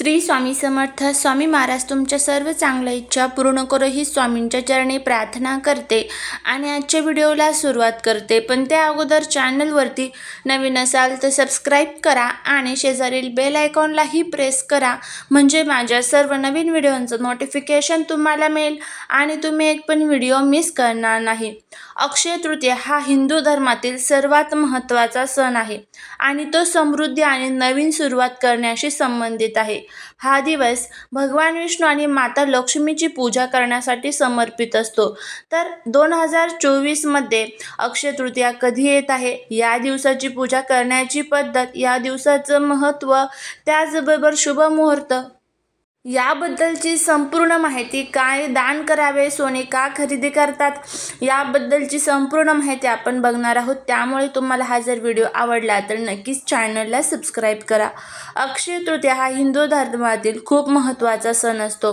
श्री स्वामी समर्थ स्वामी महाराज तुमच्या सर्व चांगल्या इच्छा पूर्ण करो ही स्वामींच्या चरणी प्रार्थना करते आणि आजच्या व्हिडिओला सुरुवात करते. पण त्या अगोदर चॅनलवरती नवीन असाल तर सबस्क्राईब करा आणि शेजारील बेल आयकॉनलाही प्रेस करा. म्हणजे माझ्या सर्व नवीन व्हिडिओंचं नोटिफिकेशन तुम्हाला मिळेल आणि तुम्ही एक पण व्हिडिओ मिस करणार नाही. अक्षय तृतीया हा हिंदू धर्मातील सर्वात महत्त्वाचा सण आहे आणि तो समृद्धी आणि नवीन सुरुवात करण्याशी संबंधित आहे. हा दिवस भगवान विष्णू आणि माता लक्ष्मीची पूजा करण्यासाठी समर्पित असतो. तर दोन हजार चोवीसमध्ये अक्षय तृतीया कधी येत आहे? या दिवसाची पूजा करण्याची पद्धत या दिवसाचं महत्त्व त्याचबरोबर शुभ मुहूर्त याबद्दलची संपूर्ण माहिती काय दान करावे सोने का खरेदी करतात याबद्दलची संपूर्ण माहिती आपण बघणार आहोत. त्यामुळे तुम्हाला हा जर व्हिडिओ आवडला तर नक्कीच चॅनलला सबस्क्राईब करा. अक्षय तृतीया हा हिंदू धर्मातील खूप महत्त्वाचा सण असतो.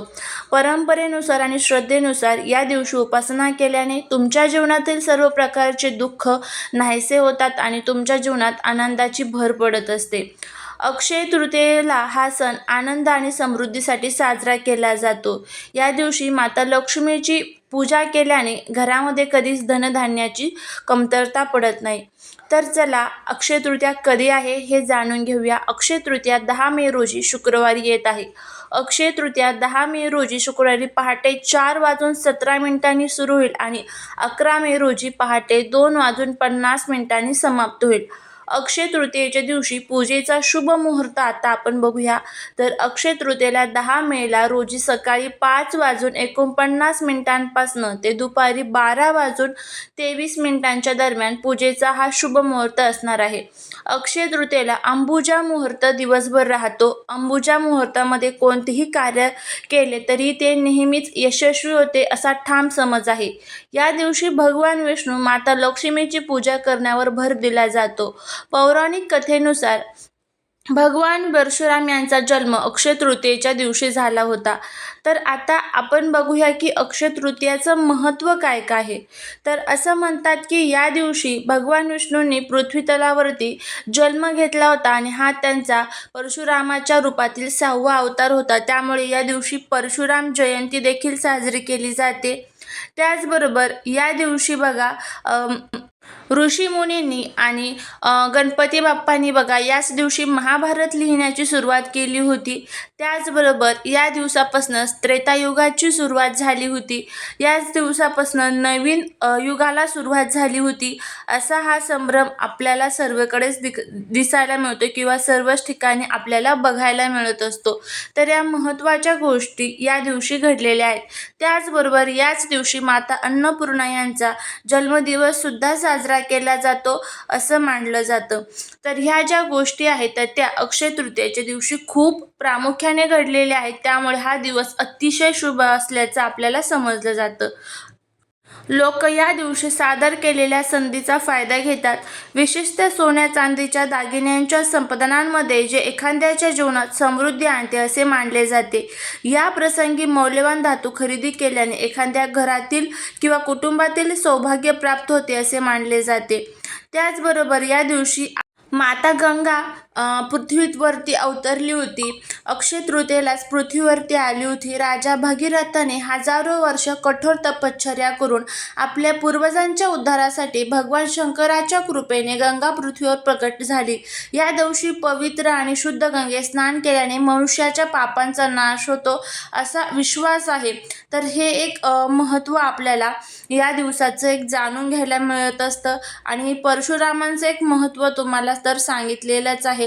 परंपरेनुसार आणि श्रद्धेनुसार या दिवशी उपासना केल्याने तुमच्या जीवनातील सर्व प्रकारचे दुःख नाहीसे होतात आणि तुमच्या जीवनात आनंदाची भर पडत असते. अक्षय तृतीयेला हा सण आनंद आणि समृद्धीसाठी साजरा केला जातो. या दिवशी माता लक्ष्मीची पूजा केल्याने घरामध्ये कधीच धनधान्याची कमतरता पडत नाही. तर चला अक्षय तृतीया कधी आहे हे जाणून घेऊया. अक्षय तृतीया दहा मे रोजी शुक्रवारी येत आहे. अक्षय तृतीया दहा मे रोजी शुक्रवारी पहाटे चार वाजून सतरा मिनिटांनी सुरू होईल आणि अकरा मे रोजी पहाटे दोन वाजून पन्नास मिनिटांनी समाप्त होईल. अक्षय तृतीयेच्या दिवशी पूजेचा शुभ मुहूर्त आता आपण बघूया. तर अक्षय तृतीयेला दहा मेला रोजी सकाळी पाच वाजून एकोणपन्नास मिनिटांपासनं ते दुपारी बारा वाजून तेवीस मिनिटांच्या दरम्यान पूजेचा हा शुभ मुहूर्त असणार आहे. अक्षय तृतीयेला अंबुजा मुहूर्त दिवसभर राहतो. अंबुजा मुहूर्तामध्ये कोणतेही कार्य केले तरी ते नेहमीच यशस्वी होते असा ठाम समज आहे. या दिवशी भगवान विष्णू माता लक्ष्मीची पूजा करण्यावर भर दिला जातो. पौराणिक कथेनुसार भगवान परशुराम यांचा जन्म अक्षय तृतीयेच्या दिवशी झाला होता. तर आता आपण बघूया की अक्षय तृतीयाचं महत्त्व काय काय आहे. तर असं म्हणतात की या दिवशी भगवान विष्णूंनी पृथ्वीतलावरती जन्म घेतला होता आणि हा त्यांचा परशुरामाच्या रूपातील सहावा अवतार होता. त्यामुळे या दिवशी परशुराम जयंती देखील साजरी केली जाते. त्याचबरोबर या दिवशी बघा ऋषीमुनींनी आणि गणपती बाप्पांनी बघा याच दिवशी महाभारत लिहिण्याची सुरुवात केली होती. त्याचबरोबर या दिवसापासून त्रेतायुगाची सुरुवात झाली होती. याच दिवसापासून नवीन युगाला सुरुवात झाली होती. असा हा संभ्रम आपल्याला सर्वकडेच दिक दिसायला मिळतो किंवा सर्वच ठिकाणी आपल्याला बघायला मिळत असतो. तर या महत्त्वाच्या गोष्टी या दिवशी घडलेल्या आहेत. त्याचबरोबर याच दिवशी माता अन्नपूर्णा यांचा जन्मदिवससुद्धा साजरा साजरा केला जातो असं मानलं जातं. तर ह्या ज्या गोष्टी आहेत तर त्या अक्षय तृतीयेच्या दिवशी खूप प्रामुख्याने घडलेल्या आहेत. त्यामुळे हा दिवस अतिशय शुभ असल्याचं आपल्याला समजलं जातं. लोक या दिवशी सादर केलेल्या संधीचा फायदा घेतात. विशेषतः सोन्या चांदीच्या दागिन्यांच्या संपादनांमध्ये जे एखाद्याच्या जीवनात समृद्धी आणते असे मानले जाते. या प्रसंगी मौल्यवान धातू खरेदी केल्याने एखाद्या घरातील किंवा कुटुंबातील सौभाग्य प्राप्त होते असे मानले जाते. त्याचबरोबर या दिवशी माता गंगा पृथ्वीवरती अवतरली होती. अक्षय तृतीयेलाच पृथ्वीवरती आली होती. राजा भगीरथाने हजारो वर्ष कठोर तपश्चर्या करून आपल्या पूर्वजांच्या उद्धारासाठी भगवान शंकराच्या कृपेने गंगा पृथ्वीवर प्रकट झाली. या दिवशी पवित्र आणि शुद्ध गंगे स्नान केल्याने मनुष्याच्या पापांचा नाश होतो असा विश्वास आहे. तर हे एक महत्त्व आपल्याला या दिवसाचं एक जाणून घ्यायला मिळत असतं आणि परशुरामांचं एक महत्त्व तुम्हाला तर सांगितलेलंच आहे.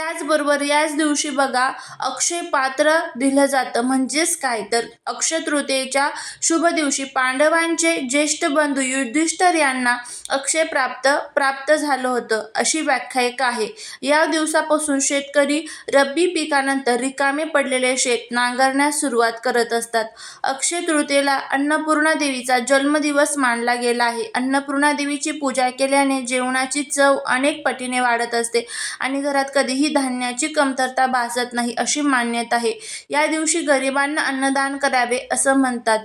त्याचबरोबर याच दिवशी बघा अक्षय पात्र दिलं जातं. म्हणजेच काय? तर अक्षय तृतीयेच्या शुभ दिवशी पांडवांचे ज्येष्ठ बंधू युधिष्ठर यांना अक्षय प्राप्त प्राप्त झालं होतं अशी व्याख्या एक आहे. या दिवसापासून शेतकरी रब्बी पिकानंतर रिकामे पडलेले शेत नांगरण्यास सुरुवात करत असतात. अक्षय तृतीयेला अन्नपूर्णा देवीचा जन्मदिवस मानला गेला आहे. अन्नपूर्णा देवीची पूजा केल्याने जेवणाची चव अनेक पटीने वाढत असते आणि घरात कधीही धान्याची कमतरता भासत नाही अशी मान्यता आहे. या दिवशी गरिबांना अन्नदान करावे असं म्हणतात.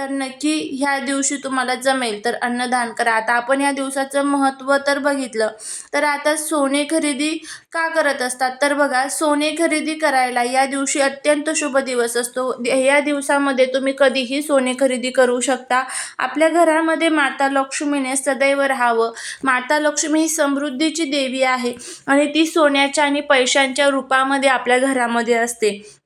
तर नक्की ह्या दिवशी तुम्हाला जमेल. तर अन्नदान करा. आता आपण या दिवसाचं महत्त्व तर बघितलं. तर आता सोने खरेदी का करत असतात? तर बघा सोने खरेदी करायला या दिवशी अत्यंत शुभ दिवस असतो. या दिवसामध्ये तुम्ही कधीही सोने खरेदी करू शकता. आपल्या घरामध्ये माता लक्ष्मीने सदैव राहावं. माता लक्ष्मी ही समृद्धीची देवी आहे आणि ती सोन्याच्या आणि पैशांच्या रूपामध्ये आपल्या घरामध्ये असते.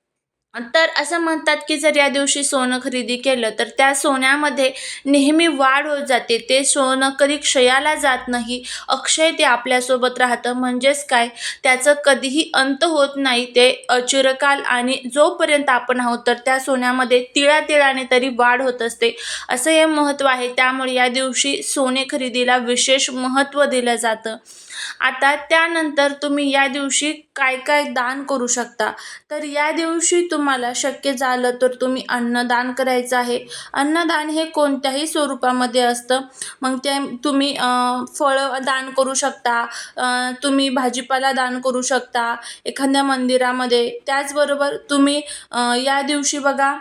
तर असं म्हणतात की जर या दिवशी सोनं खरेदी केलं तर त्या सोन्यामध्ये नेहमी वाढ होत जाते. ते सोनं कधी क्षयाला जात नाही अक्षय ते आपल्यासोबत राहतं. म्हणजेच काय? त्याचं कधीही अंत होत नाही. ते चिरकाल आणि जोपर्यंत आपण आहोत तर त्या सोन्यामध्ये तिळा तिळाने तरी वाढ होत असते. असं हे महत्त्व आहे. त्यामुळे या दिवशी सोने खरेदीला विशेष महत्त्व दिलं जातं. आता त्यानंतर तुम्ही या दिवशी काय काय दान करू शकता. तर या दिवशी तुम्हाला शक्य झालं तर तुम्ही अन्नदान करायचं आहे. अन्नदान हे कोणत्याही स्वरूपामध्ये असतं. मग ते तुम्ही फळं दान करू शकता. तुम्ही भाजीपाला दान करू शकता एखाद्या मंदिरामध्ये. त्याचबरोबर तुम्ही या दिवशी बघा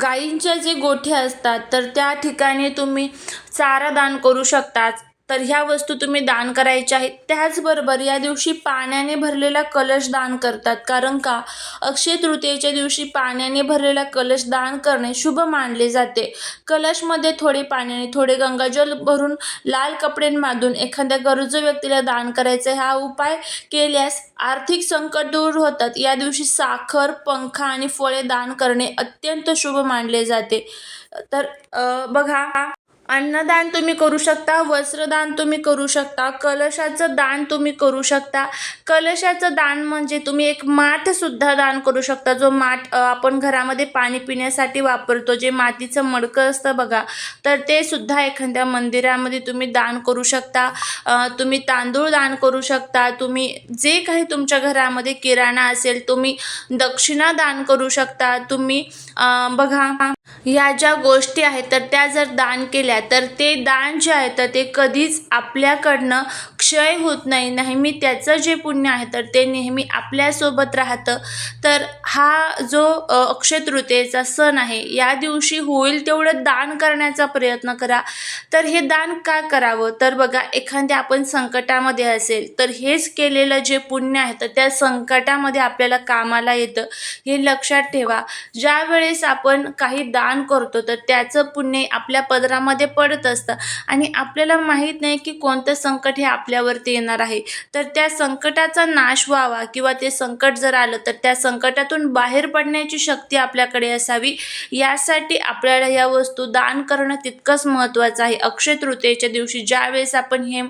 गायींच्या जे गोठे असतात तर त्या ठिकाणी तुम्ही चारा दान करू शकता तर ह्या वस्तू तुम्ही दान करायच्या आहेत. त्याचबरोबर या दिवशी पाण्याने भरलेला कलश दान करतात. कारण का? अक्षय तृतीयेच्या दिवशी पाण्याने भरलेला कलश दान करणे शुभ मानले जाते. कलशमध्ये थोडे पाण्याने थोडे गंगाजल भरून लाल कपडे माधून एखाद्या गरजू व्यक्तीला दान करायचा हा उपाय केल्यास आर्थिक संकट दूर होतात. या दिवशी साखर पंखा आणि फळे दान करणे अत्यंत शुभ मानले जाते. तर बघा. अन्नदान तुम्ही करू शकता वस्त्रदान तुम्ही करू शकता कलशाचं दान तुम्ही करू शकता. कलशाचं दान म्हणजे तुम्ही एक माठसुद्धा दान करू शकता. जो माठ आपण घरामध्ये पाणी पिण्यासाठी वापरतो जे मातीचं मडकं असतं बघा तर ते सुद्धा एखाद्या मंदिरामध्ये तुम्ही दान करू शकता. तुम्ही तांदूळ दान करू शकता. तुम्ही जे काही तुमच्या घरामध्ये किराणा असेल तुम्ही दक्षिणा दान करू शकता. तुम्ही बघा ह्या ज्या गोष्टी आहेत तर त्या जर दान केल्या तर ते दान जे आहे तर ते कधीच आपल्याकडनं क्षय होत नाही नेहमी त्याचं जे पुण्य आहे तर ते नेहमी आपल्यासोबत राहतं. तर हा जो अक्षय तृतीयेचा सण आहे या दिवशी होईल तेवढं दान करण्याचा प्रयत्न करा. तर हे दान का करावं? तर बघा एखाद्या आपण संकटामध्ये असेल तर हेच केलेलं जे पुण्य आहे तर त्या संकटामध्ये आपल्याला कामाला येतं. हे लक्षात ठेवा. ज्या वेळेस आपण काही दान करतो तर त्याचं पुण्य आपल्या पदरामध्ये पडत असतं. आणि आपल्याला माहीत नाही की कोणतं संकट हे आपल्या आपल्यावरती येणार आहे. तर त्या संकटाचा नाश व्हावा किंवा ते संकट जर आलं तर त्या संकटातून बाहेर पडण्याची शक्ती आपल्याकडे असावी. यासाठी आपल्याला या वस्तू दान करणं तितकंच महत्त्वाचं आहे. अक्षय तृतीयेच्या दिवशी ज्या वेळेस आपण हे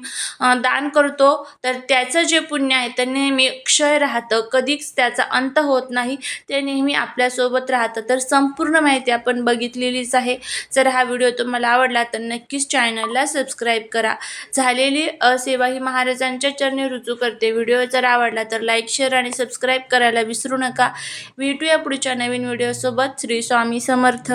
दान करतो तर त्याचं जे पुण्य आहे ते नेहमी क्षय राहतं. कधीच त्याचा अंत होत नाही. ते नेहमी आपल्यासोबत राहतं. तर संपूर्ण माहिती आपण बघितलेलीच आहे. जर हा व्हिडिओ तुम्हाला आवडला तर नक्कीच चॅनलला सबस्क्राईब करा. झालेली असेवा शिवाजी महाराजांच्या चरणी रुजू करते. व्हिडिओ जर आवडला तर लाईक शेअर आणि सबस्क्राईब करायला विसरू नका. भेटूया पुढच्या नवीन व्हिडिओसोबत. श्री स्वामी समर्थ.